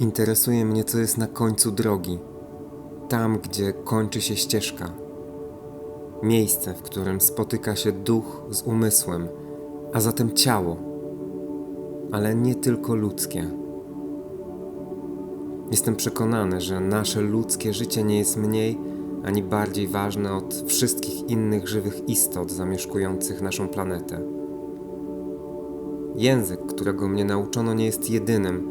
Interesuje mnie, co jest na końcu drogi. Tam, gdzie kończy się ścieżka. Miejsce, w którym spotyka się duch z umysłem, a zatem ciało. Ale nie tylko ludzkie. Jestem przekonany, że nasze ludzkie życie nie jest mniej ani bardziej ważne od wszystkich innych żywych istot zamieszkujących naszą planetę. Język, którego mnie nauczono, nie jest jedynym,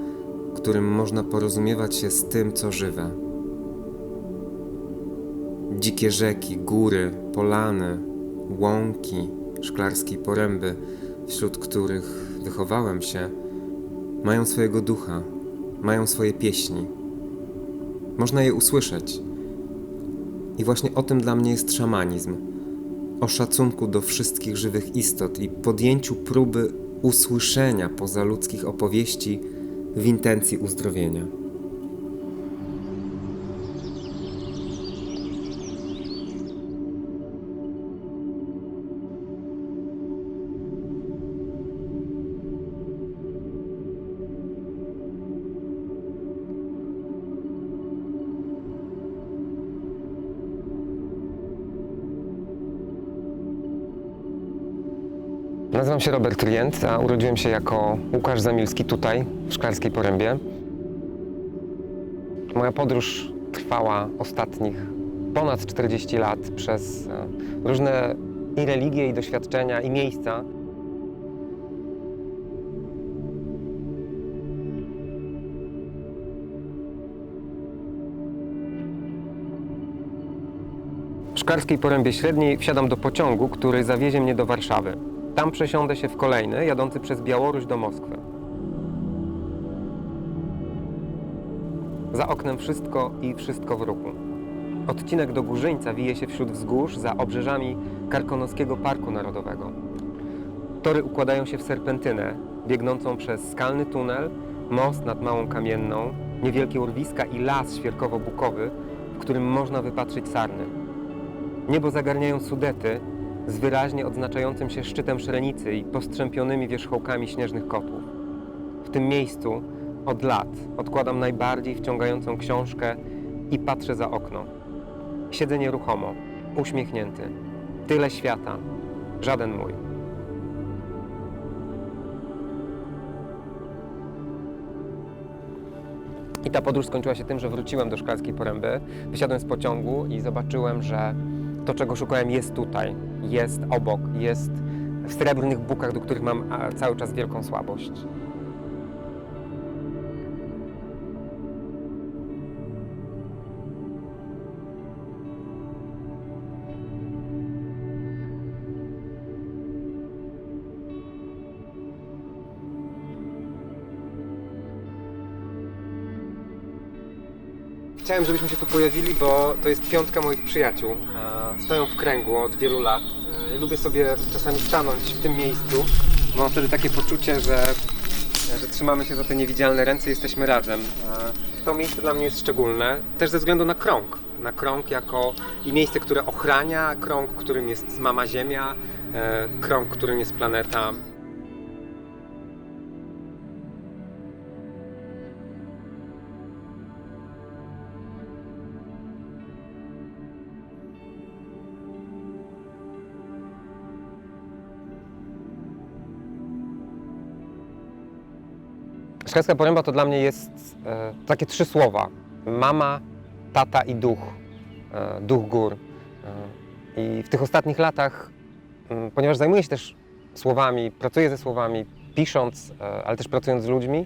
którym można porozumiewać się z tym, co żywe. Dzikie rzeki, góry, polany, łąki, szklarskiej poręby, wśród których wychowałem się, mają swojego ducha, mają swoje pieśni. Można je usłyszeć. I właśnie o tym dla mnie jest szamanizm. O szacunku do wszystkich żywych istot i podjęciu próby usłyszenia pozaludzkich opowieści w intencji uzdrowienia. Nazywam się Robert Rient, a urodziłem się jako Łukasz Zamilski tutaj, w Szklarskiej Porębie. Moja podróż trwała ostatnich ponad 40 lat przez e, różne i religie, i doświadczenia, i miejsca. W Szklarskiej Porębie Średniej wsiadam do pociągu, który zawiezie mnie do Warszawy. Tam przesiądę się w kolejny, jadący przez Białoruś do Moskwy. Za oknem wszystko i wszystko w ruchu. Odcinek do Górzyńca wije się wśród wzgórz za obrzeżami Karkonoskiego Parku Narodowego. Tory układają się w serpentynę, biegnącą przez skalny tunel, most nad Małą Kamienną, niewielkie urwiska i las świerkowo-bukowy, w którym można wypatrzyć sarny. Niebo zagarniają Sudety z wyraźnie odznaczającym się szczytem szrenicy i postrzępionymi wierzchołkami śnieżnych kotłów. W tym miejscu od lat odkładam najbardziej wciągającą książkę i patrzę za okno. Siedzę nieruchomo, uśmiechnięty. Tyle świata, żaden mój. I ta podróż skończyła się tym, że wróciłem do Szklarskiej Poręby, wysiadłem z pociągu i zobaczyłem, że to, czego szukałem, jest tutaj, jest obok, jest w srebrnych bukach, do których mam cały czas wielką słabość. Chciałem, żebyśmy się tu pojawili, bo to jest piątka moich przyjaciół. E, Stoją w kręgu od wielu lat. E, Lubię sobie czasami stanąć w tym miejscu, mam wtedy takie poczucie, że, że trzymamy się za te niewidzialne ręce i jesteśmy razem. E, To miejsce dla mnie jest szczególne, też ze względu na krąg. Na krąg jako i miejsce, które ochrania, krąg, którym jest mama Ziemia, krąg, którym jest planeta. Szklarska Poręba to dla mnie jest e, takie trzy słowa. Mama, tata i duch. E, duch gór. E, I w tych ostatnich latach, m, ponieważ zajmuję się też słowami, pracuję ze słowami, pisząc, e, ale też pracując z ludźmi,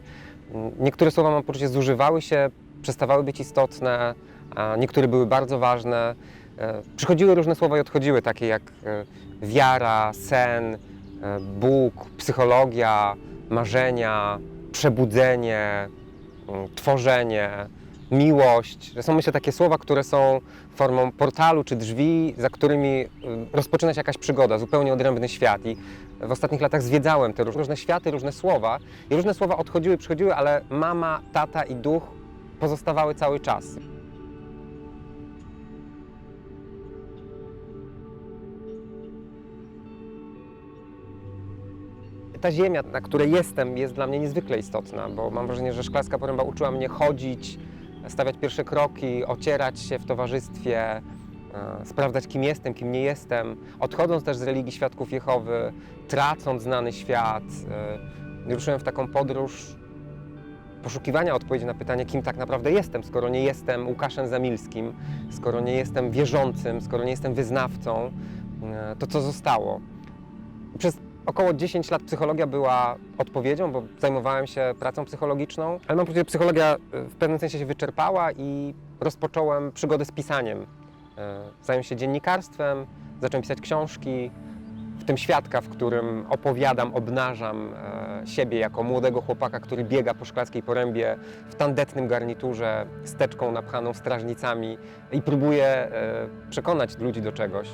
m, niektóre słowa mam poczucie zużywały się, przestawały być istotne, a niektóre były bardzo ważne. E, przychodziły różne słowa i odchodziły, takie jak e, wiara, sen, e, Bóg, psychologia, marzenia, przebudzenie, mm, tworzenie, miłość. To są myślę takie słowa, które są formą portalu czy drzwi, za którymi y, rozpoczyna się jakaś przygoda, zupełnie odrębny świat. I w ostatnich latach zwiedzałem te róż- różne światy, różne słowa i różne słowa odchodziły, przychodziły, ale mama, tata i duch pozostawały cały czas. Ta ziemia, na której jestem, jest dla mnie niezwykle istotna, bo mam wrażenie, że Szklarska Poręba uczyła mnie chodzić, stawiać pierwsze kroki, ocierać się w towarzystwie, e, sprawdzać kim jestem, kim nie jestem, odchodząc też z religii Świadków Jehowy, tracąc znany świat. e, Ruszyłem w taką podróż poszukiwania odpowiedzi na pytanie, kim tak naprawdę jestem, skoro nie jestem Łukaszem Zamilskim, skoro nie jestem wierzącym, skoro nie jestem wyznawcą, e, to co zostało? Przez około 10 lat psychologia była odpowiedzią, bo zajmowałem się pracą psychologiczną, ale mam poczucie, że psychologia e, w pewnym sensie się wyczerpała i rozpocząłem przygodę z pisaniem. E, Zająłem się dziennikarstwem, zacząłem pisać książki, w tym świadka, w którym opowiadam, obnażam e, siebie jako młodego chłopaka, który biega po szklarskiej porębie w tandetnym garniturze, z teczką napchaną strażnicami i próbuje przekonać ludzi do czegoś.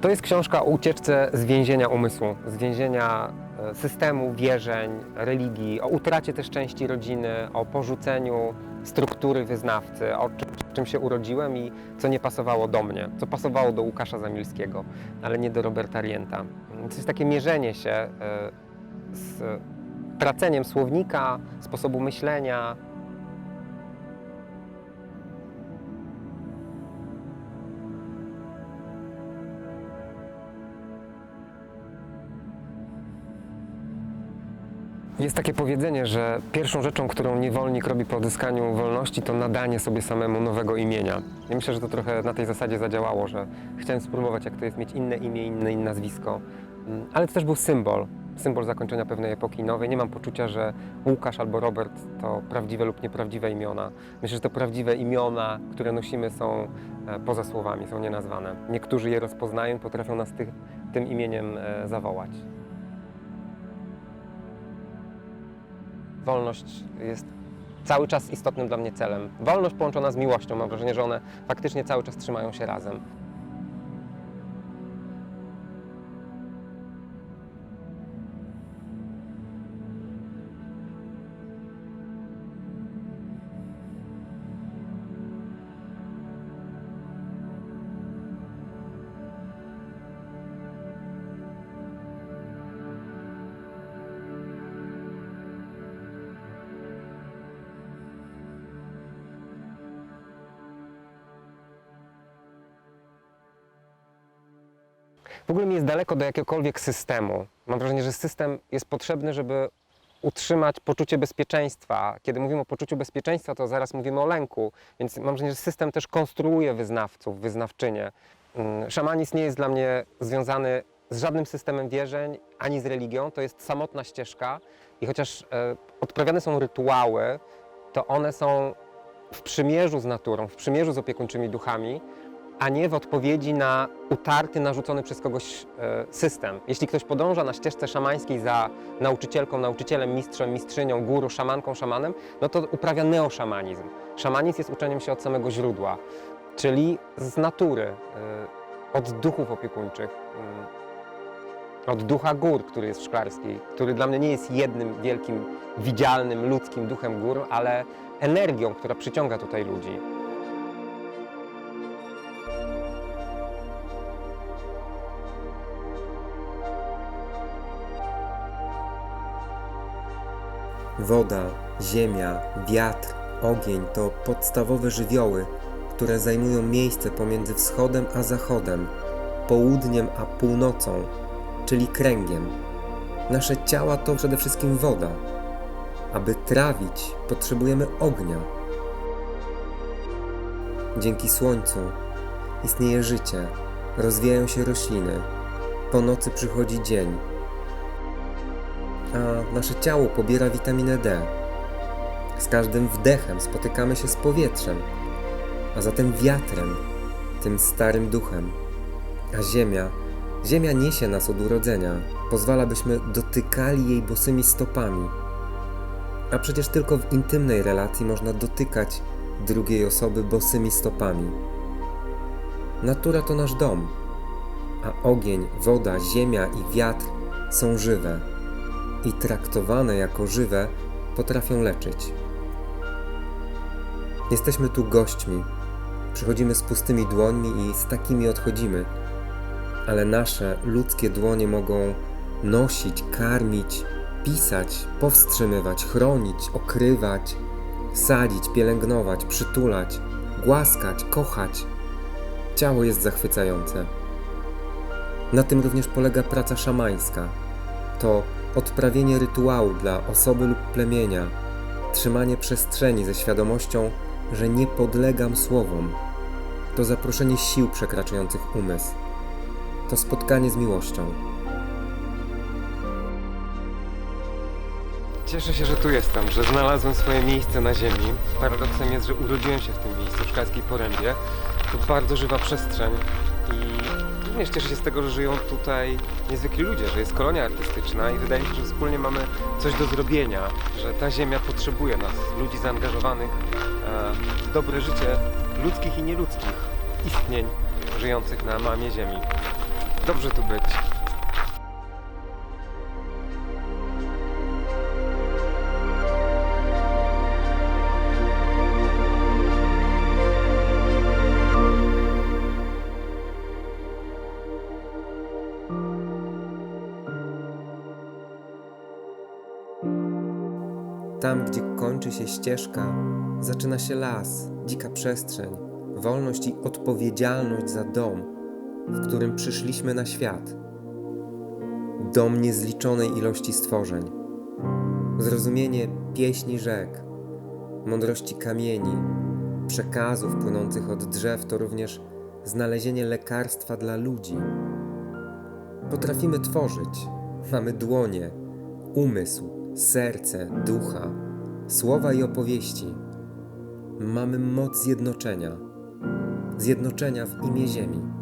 To jest książka o ucieczce z więzienia umysłu, z więzienia e, systemu, wierzeń, religii, o utracie też części rodziny, o porzuceniu struktury wyznawcy, o czym, czym się urodziłem i co nie pasowało do mnie, co pasowało do Łukasza Zamilskiego, ale nie do Roberta Rienta. To jest takie mierzenie się e, z traceniem słownika, sposobu myślenia, Jest takie powiedzenie, że pierwszą rzeczą, którą niewolnik robi po odzyskaniu wolności, to nadanie sobie samemu nowego imienia. I myślę, że to trochę na tej zasadzie zadziałało, że chciałem spróbować, jak to jest mieć inne imię, inne, nazwisko. Mm, Ale to też był symbol, symbol zakończenia pewnej epoki nowej. Nie mam poczucia, że Łukasz albo Robert to prawdziwe lub nieprawdziwe imiona. Myślę, że te prawdziwe imiona, które nosimy, są e, poza słowami, są nienazwane. Niektórzy je rozpoznają, potrafią nas tym imieniem e, zawołać. Wolność jest cały czas istotnym dla mnie celem. Wolność połączona z miłością, mam wrażenie, że one faktycznie cały czas trzymają się razem. W ogóle mi jest daleko do jakiegokolwiek systemu. Mam wrażenie, że system jest potrzebny, żeby utrzymać poczucie bezpieczeństwa. Kiedy mówimy o poczuciu bezpieczeństwa, to zaraz mówimy o lęku, więc mam wrażenie, że system też konstruuje wyznawców, wyznawczynie. Mm, Szamanizm nie jest dla mnie związany z żadnym systemem wierzeń, ani z religią. To jest samotna ścieżka i chociaż e, odprawiane są rytuały, to one są w przymierzu z naturą, w przymierzu z opiekuńczymi duchami, a nie w odpowiedzi na utarty, narzucony przez kogoś e, system. Jeśli ktoś podąża na ścieżce szamańskiej za nauczycielką, nauczycielem, mistrzem, mistrzynią, guru, szamanką, szamanem, no to uprawia neoszamanizm. Szamanizm jest uczeniem się od samego źródła, czyli z natury, e, od duchów opiekuńczych, mm, od ducha gór, który jest w Szklarskiej, który dla mnie nie jest jednym wielkim, widzialnym, ludzkim duchem gór, ale energią, która przyciąga tutaj ludzi. Woda, ziemia, wiatr, ogień to podstawowe żywioły, które zajmują miejsce pomiędzy wschodem a zachodem, południem a północą, czyli kręgiem. Nasze ciała to przede wszystkim woda. Aby trawić, potrzebujemy ognia. Dzięki słońcu istnieje życie, rozwijają się rośliny, po nocy przychodzi dzień a nasze ciało pobiera witaminę D. Z każdym wdechem spotykamy się z powietrzem, a zatem wiatrem, tym starym duchem. A ziemia, ziemia niesie nas od urodzenia, pozwala byśmy dotykali jej bosymi stopami. A przecież tylko w intymnej relacji można dotykać drugiej osoby bosymi stopami. Natura to nasz dom, a ogień, woda, ziemia i wiatr są żywe i traktowane jako żywe potrafią leczyć. Jesteśmy tu gośćmi, Przychodzimy z pustymi dłońmi i z takimi odchodzimy. Ale nasze ludzkie dłonie mogą nosić, karmić, pisać, powstrzymywać, chronić, okrywać, sadzić, pielęgnować, przytulać, głaskać, kochać. Ciało jest zachwycające. Na tym również polega praca szamańska. To odprawienie rytuału dla osoby lub plemienia, trzymanie przestrzeni ze świadomością, że nie podlegam słowom. To zaproszenie sił przekraczających umysł. To spotkanie z miłością. Cieszę się, że tu jestem, że znalazłem swoje miejsce na ziemi. Paradoksem jest, że urodziłem się w tym miejscu, w Szklarskiej Porębie. To bardzo żywa przestrzeń i również cieszę się z tego, że żyją tutaj niezwykli ludzie, że jest kolonia artystyczna i wydaje mi się, że wspólnie mamy coś do zrobienia, że ta ziemia potrzebuje nas, ludzi zaangażowanych e, w dobre życie ludzkich i nieludzkich istnień żyjących na mamie ziemi. Dobrze tu być. Ścieżka, zaczyna się las, dzika przestrzeń, wolność i odpowiedzialność za dom, w którym przyszliśmy na świat. Dom niezliczonej ilości stworzeń. Zrozumienie pieśni rzek, mądrości kamieni, przekazów płynących od drzew to również znalezienie lekarstwa dla ludzi. Potrafimy tworzyć, mamy dłonie, umysł, serce, ducha, słowa i opowieści. Mamy moc zjednoczenia, zjednoczenia w imię Ziemi.